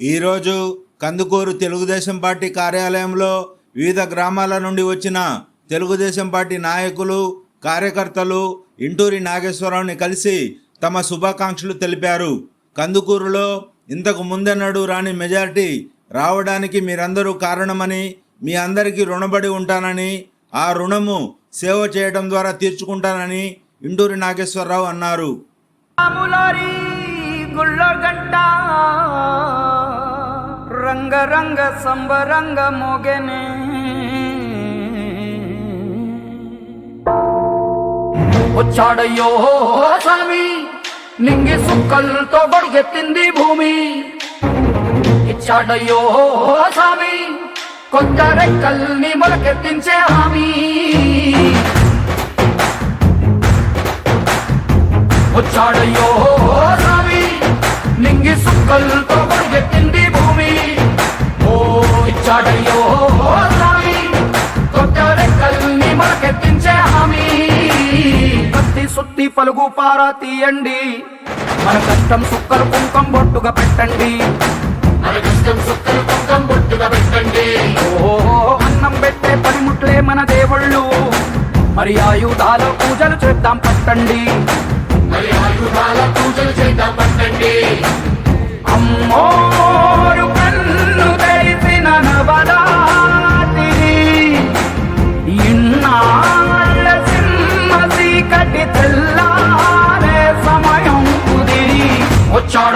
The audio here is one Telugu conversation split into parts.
ఈరోజు కందుకూరు తెలుగుదేశం పార్టీ కార్యాలయంలో వివిధ గ్రామాల నుండి వచ్చిన తెలుగుదేశం పార్టీ నాయకులు కార్యకర్తలు ఇంటూరి నాగేశ్వరరావుని కలిసి తమ శుభాకాంక్షలు తెలిపారు. కందుకూరులో ఇంతకు ముందెన్నడూ రాని మెజార్టీ రావడానికి మీరందరూ కారణమని మీ అందరికీ రుణపడి ఉంటానని ఆ రుణము సేవ చేయడం ద్వారా తీర్చుకుంటానని ఇంటూరి నాగేశ్వరరావు అన్నారు. రంగరంగ సంబరంగ మోగనే. వచ్చాడయ్యో స్వామి నింగి సుక్కలతో బడిగెత్తింది భూమి. ఇచ్చాడయ్యో స్వామి కొత్త రెక్కల్ని మొలకెత్తించే హామీ. వచ్చాడయ్యో స్వామి నింగి సుక్కలతో పరిగెత్తింది ఓ ఇచ్చాడయ్యో రావి కొత్త రెక్కల్ని మనకెత్తించే హామీ. కత్తి సుత్తి పలుగు పారా తీయండి. మన కష్టం సుక్కలు కుంకం బొట్టుగా పెట్టండి. మన కష్టం సుక్కలు కుంకం బొట్టుగా పెట్టండి. ఓహో అన్నం పెట్టే పనిముట్లే మన దేవుళ్ళు. మరి ఆయుధాల పూజలు చేద్దాం పట్టండి. మరి ఆయుధాల పూజలు చేద్దాం పట్టండి. అమ్మో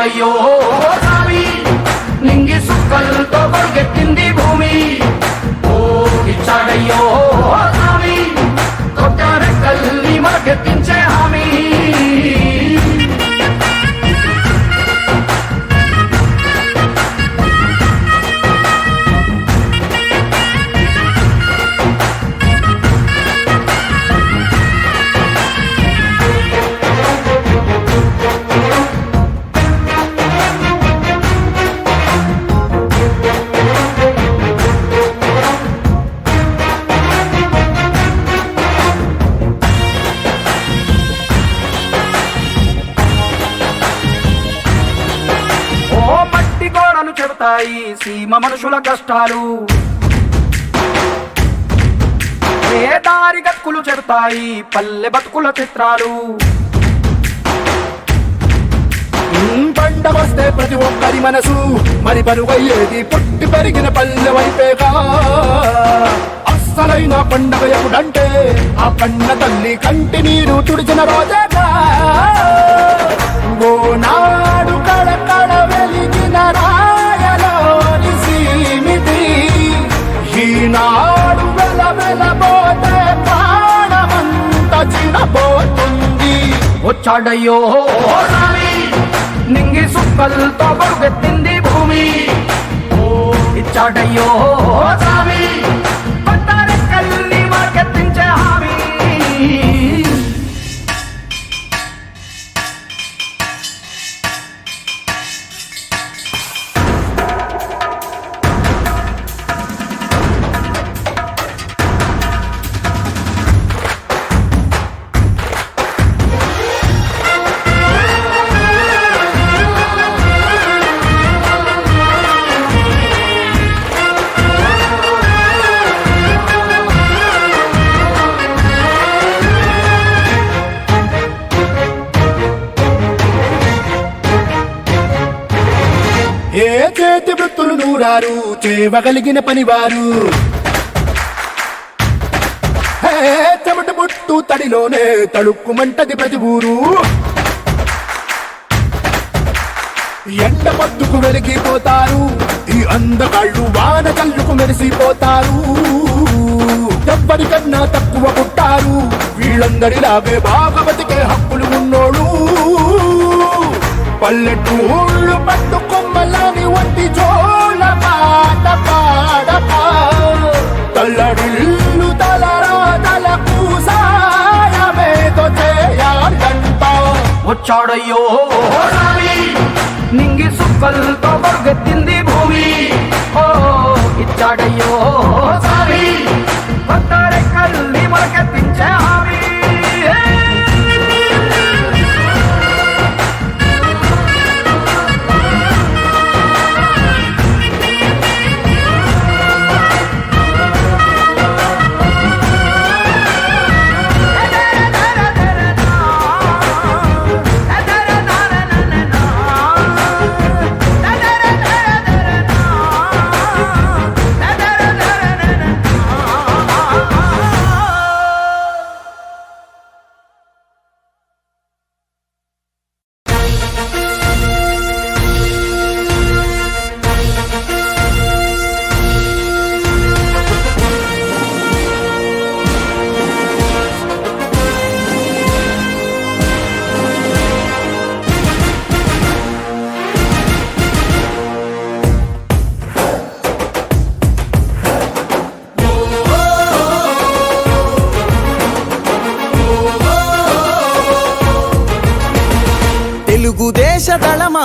వచ్చాడయ్యో సామి నింగి సుక్కలతో పరిగెత్తింది భూమి. ఓ ఇచ్చాడయ్యో స్వామి కొత్త రెక్కల్ని మరకెత్తించే సీమ మనుషుల కష్టాలు. ఏ దారి గతుకులు చెబుతాయి పల్లె బతుకుల చిత్రాలు. పంట వస్తే ప్రతి ఒక్కరి మనసు మరి పరుగయ్యేది పుట్టి పెరిగిన పల్లె వైపేగా. అస్సలైన పండగ ఎప్పుడంటే ఆ పండ తల్లి కంటి నీరు తుడిచిన రోజేగా. ఓనాడు వచ్చాడయ్యో రామి నింగి సుక్కలతో పరుగెత్తింది భూమి ఇచ్చాడయ్యో రామి కొత్త రెక్కల్ని మరకెత్తించే హామీ నూరారు చేయగలిగిన పనివారు. హే, చెమట పుట్టు తడిలోనే తడుక్కుమంటది ప్రతి ఊరు. ఎండ మద్దుకు వెలిగిపోతారు ఈ అందగాళ్ళు వాన కళ్ళుకు మెరిసిపోతారు. ఎవ్వరికన్నా తక్కువ పుట్టారు వీళ్ళందరిలాగే బాగా బతికే హక్కులు ఉన్నోడు. పల్లెటూళ్ళు పట్టు కొమ్మలాని వంటి చోడు. పాట పాడపా తల్లడిల్లు తలరా తలకు చేయాలంట వచ్చాడయ్యో నింగి సుక్కలతో పరుగెత్తింది భూమి. ఓ ఇచ్చాడయ్యో సారీ కొత్త రెక్కల్ని దళమా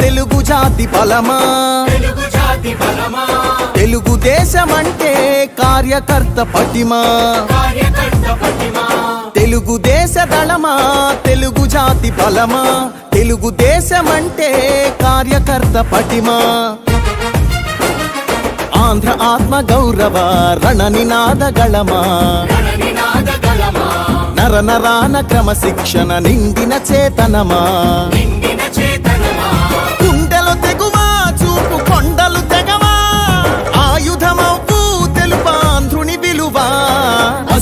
తెలుగు జాతి బలమా? తెలుగు తెలుగుదేశమంటే కార్యకర్త పటిమా? కార్యకర్త పటిమా? తెలుగుదేశ దళమా తెలుగు జాతి బలమా? తెలుగుదేశమంటే కార్యకర్త పటిమా? ఆంధ్ర ఆత్మ గౌరవ రణ నినాద గళమా? నినాద గలమా నర నరాన క్రమశిక్షణ నిండిన చేతనమా?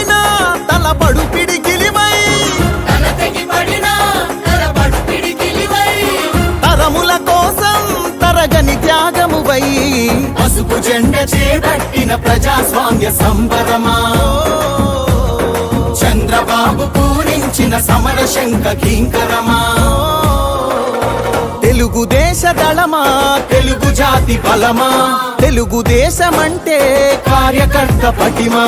పడిన తల పడు పిడికిలివై తరముల కోసం తరగని త్యాగమువై. పసుపు జెండ చేపట్టిన ప్రజాస్వామ్య సంబరమా. చంద్రబాబు పూరించిన సమర శంఖ కింకరమా. తెలుగుదేశ దళమా. తెలుగు జాతి బలమా. తెలుగుదేశమంటే కార్యకర్త పటిమా.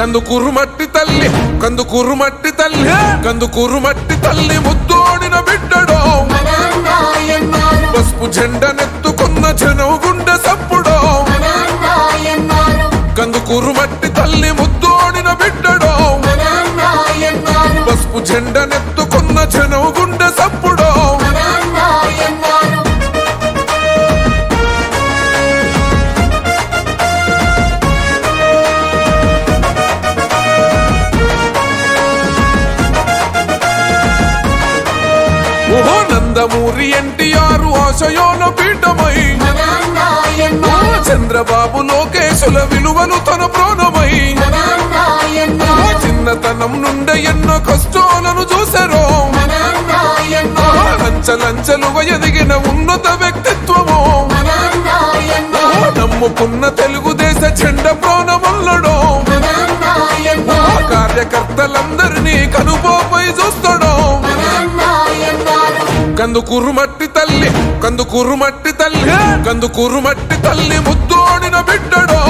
కందుకూరు మట్టి తల్లి కందుకూరు మట్టి తల్లి కందుకూరు మట్టి తల్లి ముద్దోడిన బిడ్డడో. పసుపు జెండనెత్తుకున్న జనం గుండె సప్పుడో కందుకూరు మట్టి తల్లి ముద్దోడిన బిడ్డడో. పసుపు జెండనెత్తుకున్న జనం గుండె సప్పుడో ఆశయోన పీఠమై. చంద్రబాబు లోకేశుల విలువలు తన ప్రాణమై. చిన్నతనం నుండి ఎన్నో కష్టాలను చూసారో. మనాన్నాయన్నారు ఎదిగిన ఉన్నత వ్యక్తిత్వము. నమ్ముకున్న తెలుగుదేశ చెండ ప్రాణమల్లడో. కార్యకర్తలందరినీ కనుపోపై చూస్తాడు. కందుకూరు మట్టి తల్లి కందుకూరు మట్టి తల్లి కందుకూరు మట్టి తల్లి ముద్దోడిన బిడ్డడో.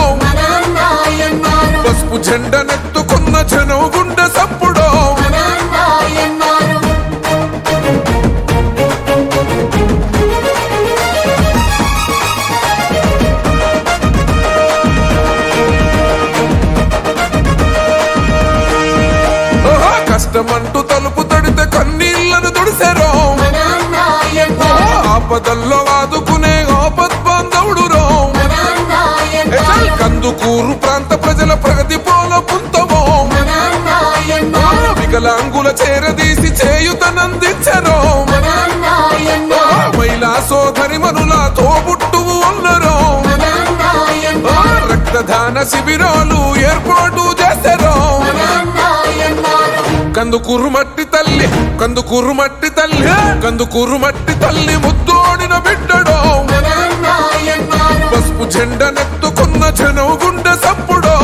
మనాన్నాయన్నారు మహిళా సోదరి మనుల తోబుట్టువు మనాన్నాయన్నారు రక్తదాన శిబిరాలు ఏర్పాటు చేశారో కందుకూరు మట్టి తల్లి కందుకూరు మట్టి తల్లి కందుకూరు మట్టి తల్లి ముద్దోడిన బిడ్డడో పసుపు జెండనెత్తుకున్న జనం గుండె సప్పుడో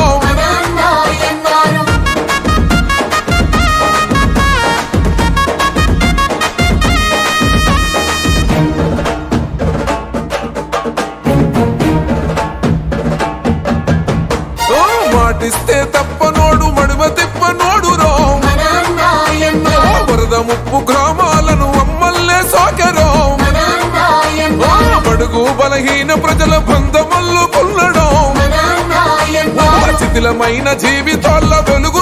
మడిస్తే తప్పనోడు మడిమ తిప్పనోడు రో. వరద ముప్పు గ్రామాలను అమ్మల్లే సోకెరో. బడుగు బలహీన ప్రజల బంధములు కొల్లడం శిథిలమైన జీవితాల వెలుగు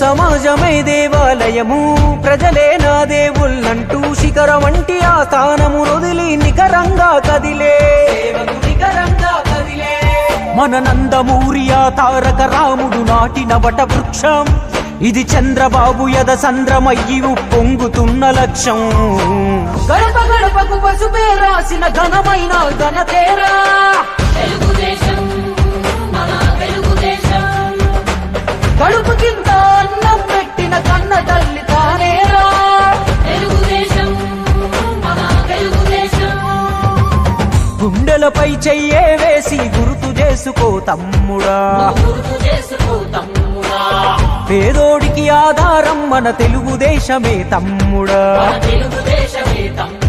సమాజమే దేవాలయము. ప్రజలే నా దేవుళ్ళంటూ శిఖరం వంటి ఆ స్థానము వదిలి నికరంగా కదిలే. నికరంగా కదిలే. మన నందమూరి ఆ తారక రాముడు నాటిన వట వృక్షం ఇది చంద్రబాబు యద సంద్రమయ్యి పొంగుతున్న లక్ష్యం. గడప గడపకు పసుపే రాసిన ఘనమైన ఘనతేరా. తెలుగుదేశం కడుపు కింద అన్నం పెట్టిన కన్న తల్లి తానేరా గుండెలపై చెయ్యే వేసి గుర్తు చేసుకో తమ్ముడా. పేదోడికి ఆధారం మన తెలుగుదేశమే తమ్ముడా. మన తెలుగుదేశమే తమ్ముడా.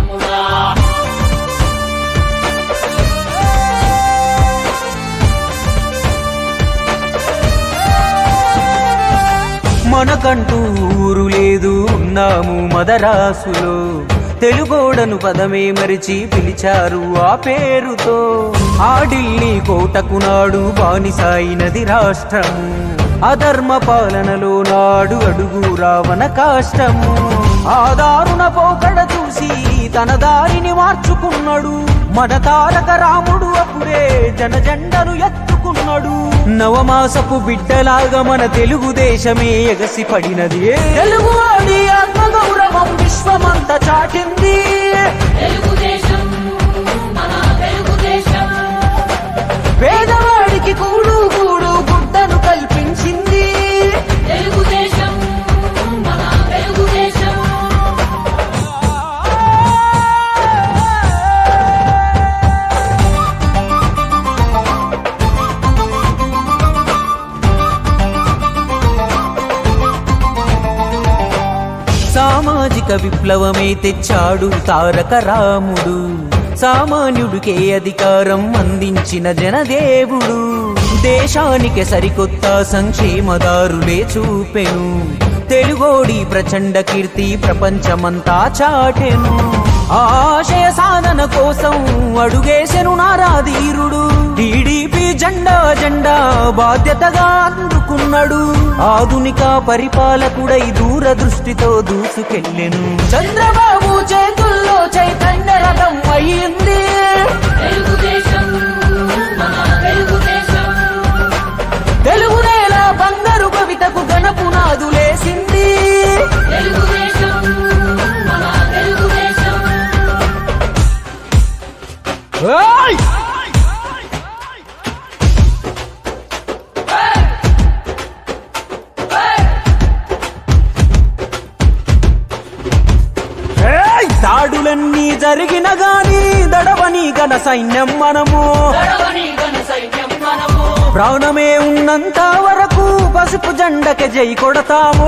మనకంటూ ఊరు లేదు ఉన్నాము మదరాసులో. తెలుగోడను పదమే మరిచి పిలిచారు ఆ పేరుతో. ఆ ఢిల్లీ కోటకు నాడు బానిసాయినది రాష్ట్రము. అధర్మ పాలనలో నాడు అడుగు రావణ కాష్టము. ఆదారుణ పోకడ చూసి తన దారిని మార్చుకున్నాడు. మన తారక రాముడు అప్పుడే జనజెండను ఎత్తుకున్నాడు. నవమాసపు బిడ్డలాగా మన తెలుగుదేశమే ఎగసి పడినది తెలుగు వాడి ఆత్మగౌరవం విశ్వమంతా చాటింది. పేదవాడికి కూడు విప్లవమే తెచ్చాడు తారక రాముడు. సామాన్యుడికే అధికారం అందించిన జనదేవుడు. దేశానికి సరికొత్త సంక్షేమదారులే చూపెను. తెలుగోడి ప్రచండ కీర్తి ప్రపంచమంతా చాటెను. ఆశయ సాధన కోసం అడుగేసెను నారాధీరుడు. టీడీపీ జెండా జెండా బాధ్యతగా అందుకున్నాడు. ఆధునిక పరిపాలకుడై దూరదృష్టితో దూసుకెళ్ళెను. చంద్రబాబు చేతుల్లో చైతన్య రథం తెలుగు నేల బంగారు కవితకు గణపునాదులేసింది తెలుగుదేశం సైన్యం మనము. ప్రాణమే ఉన్నంత వరకు పసుపు జెండకి జై కొడతాము.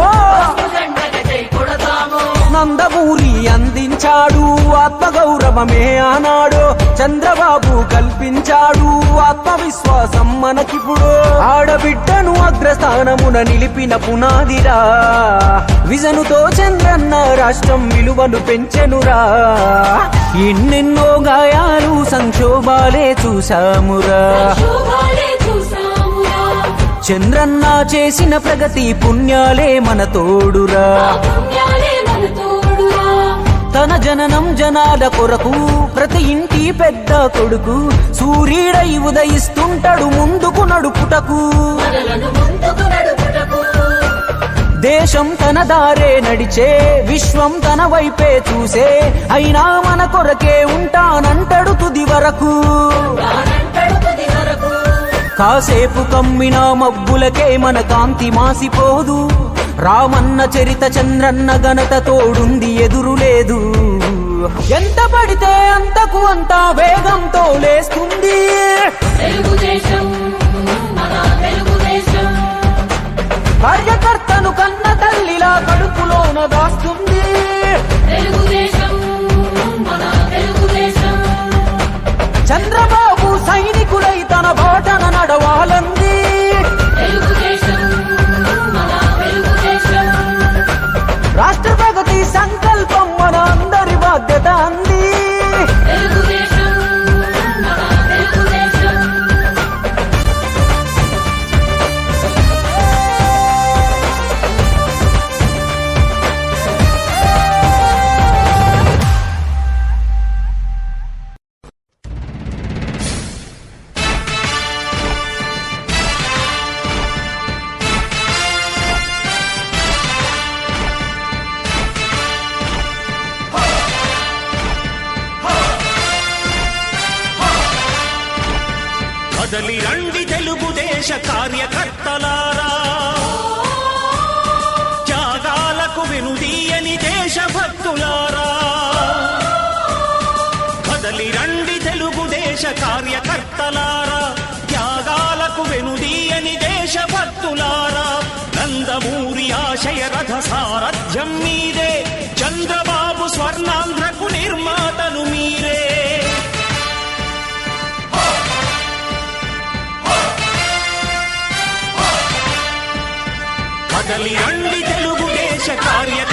నందమూరి అందించాడు ఆత్మగౌరవమే ఆనాడు. చంద్రబాబు కల్పించాడు ఆత్మవిశ్వాసం మనకిప్పుడు. ఆడబిడ్డను అగ్రస్థానమున నిలిపిన పునాదిరా. విజనుతో చంద్రన్న రాష్ట్రం విలువను పెంచెనురా. ఎన్నెన్నో గాయా సంక్షోభాలే చూసామురా చూసామురా చంద్రన్న చేసిన ప్రగతి పుణ్యాలే మన తోడురా. తన జననం జనాల కొరకు ప్రతి ఇంటి పెద్ద కొడుకు సూర్యుడై ఉదయిస్తుంటాడు ముందుకు నడుపుటకు. మనలను ముందుకు నడుపుటకు. దేశం తన దారే నడిచే విశ్వం తన వైపే చూసే అయినా మన కొరకే ఉంటానంటడు తుది వరకు. కాసేపు కమ్మిన మబ్బులకే మన కాంతి మాసిపోదు. రామన్న చరిత చంద్రన్న గనత తోడుంది ఎదురు లేదు. ఎంత పడితే అంతకు అంత వేగంతో లేస్తుంది తెలుగుదేశం కడుపులోన దాస్తుంది. సారథ్యం మీదే చంద్రబాబు స్వర్ణాంధ్రకు నిర్మాతలు మీరే. కదలి అండి తెలుగుదేశ కార్యక్రమం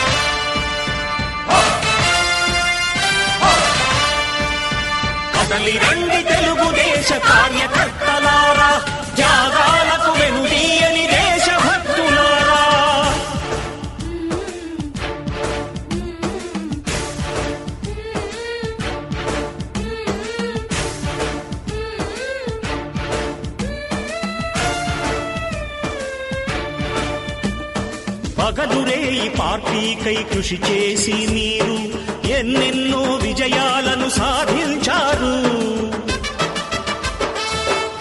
కదలి రండి తెలుగుదేశ కార్యకర్తలారా త్యాగాలకు వెనుదీయని దేశభక్తులారా. పగలురే ఈ పార్టీకై కృషి చేసి మీరు ఎన్నెన్నో విజయాలను సాధించారు.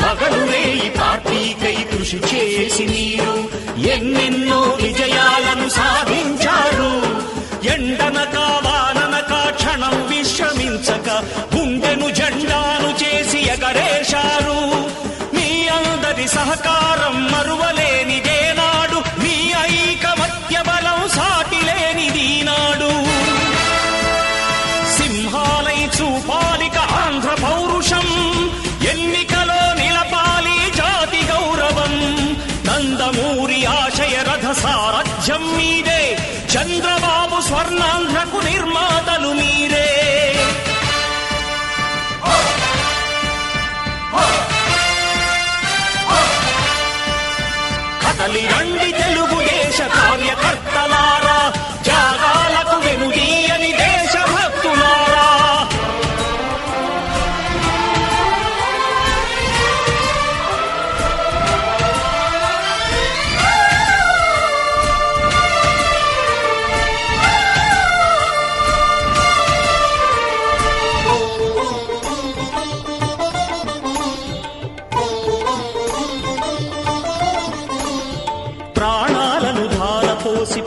పగలురే ఈ పార్టీకై కృషి చేసి మీరు ఎన్నెన్నో విజయాలను సాధించారు. ఎండనకా స్వర్ణాంధ్రకు నిర్మాతలు మీరే. కదలి రండి తెలుగుదేశ కార్యకర్తలారా త్యాగాలకు వెనుదీయని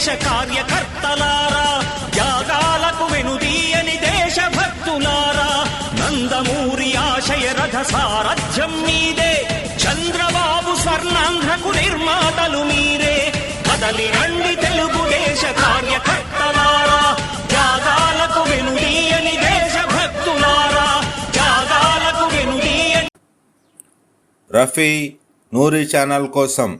దేశ కార్యకర్తలారా త్యాగాలకు వెనుదీయని దేశభక్తులారా నందమూరి ఆశయ రథ సారథ్యం మీదే చంద్రబాబు స్వర్ణాంధ్రకు నిర్మాతలు మీరే కదలి రండి తెలుగుదేశ కార్యకర్తలారా త్యాగాలకు వెనుదీయని దేశభక్తులారా త్యాగాలకు వెనుదీయని రఫీ నూరి ఛానల్ కోసం